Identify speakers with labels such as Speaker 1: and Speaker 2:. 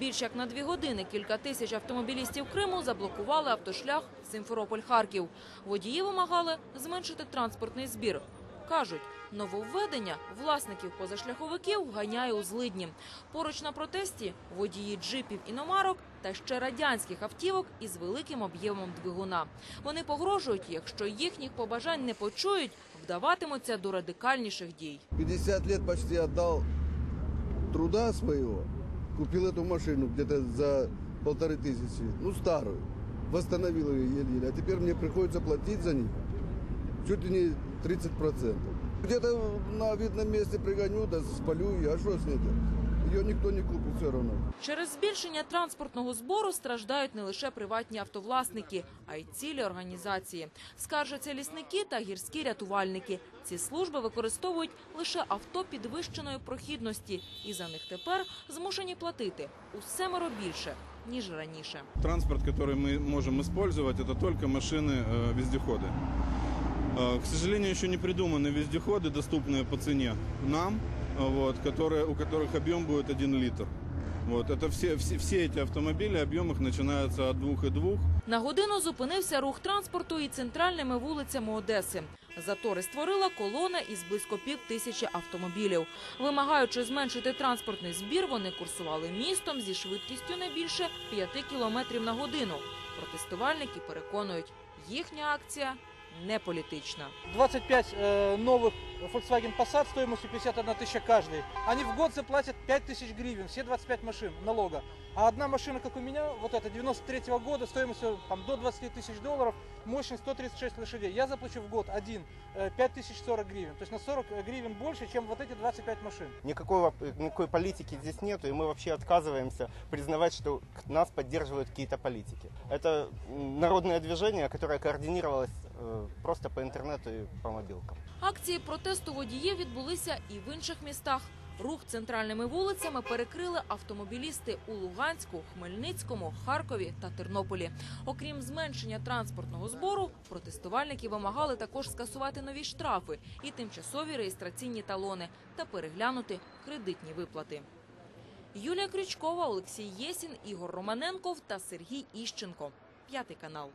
Speaker 1: Більш як на дві години кілька тисяч автомобілістів Криму заблокували автошлях Симферополь-Харків. Водії вимагали зменшити транспортний збір. Кажуть, нововведення власників позашляховиків ганяє у злидні. Поруч на протесті водії джипів іномарок та ще радянських автівок із великим об'ємом двигуна. Вони погрожують, якщо їхніх побажань не почують, вдаватимуться до радикальніших дій.
Speaker 2: 50 лет почти отдал труда своего, купил эту машину где-то за полторы тысячи, ну старую, восстановил ее еле-еле, а теперь мне приходится платить за них чуть ли не 30 процентов. Где-то на видном месте пригоню, да спалю ее, а что с ней делать? Ее никто не купит все равно.
Speaker 1: Через збільшення транспортного збору страждають не лише приватні автовласники, а й цілі організації. Скаржаться лісники та гірські рятувальники. Ці служби використовують лише авто підвищеної прохідності, і за них тепер змушені платити у семеро більше ніж раніше.
Speaker 3: Транспорт, который мы можем использовать, это только машины-вездеходы. К сожалению, еще не придуманы вездеходы, доступные по цене нам, э, вот, которые, у которых объем будет 1 литр. Вот, это все, все, все эти автомобили, объем их начинается от 2,2
Speaker 1: На годину зупинився рух транспорту і центральними вулицями Одеси. Затори створила колона із близько пів тисячі автомобілів. Вимагаючи зменшити транспортний збір, вони курсували містом зі швидкістю не більше 5 кілометрів на годину. Протестувальники переконують, їхня акція не політична.
Speaker 4: 25 э, новых Volkswagen Passat стоимостью 51 тысяча каждый. Они в год заплатят 5 тысяч гривен, все 25 машин налога. А одна машина, как у меня, вот эта 93 года, стоимостью там, до 20 тысяч долларов, мощность 136 лошадей. Я заплачу в год один э, 5 тысяч 40 гривен. То есть на 40 гривен больше, чем вот эти 25 машин.
Speaker 5: Никакого, никакой политики здесь нету, и мы вообще отказываемся признавать, что к- нас поддерживают какие-то политики. Это народное движение, которое координировалось э, просто по интернету и по мобилкам.
Speaker 1: Акції протесту водіїв відбулися і в інших містах. Рух центральними вулицями перекрили автомобілісти у Луганську, Хмельницькому, Харкові та Тернополі. Окрім зменшення транспортного збору, протестувальники вимагали також скасувати нові штрафи і тимчасові реєстраційні талони та переглянути кредитні виплати. Юлія Крючкова, Олексій Єсін, Ігор Романенков та Сергій Іщенко. П'ятий канал.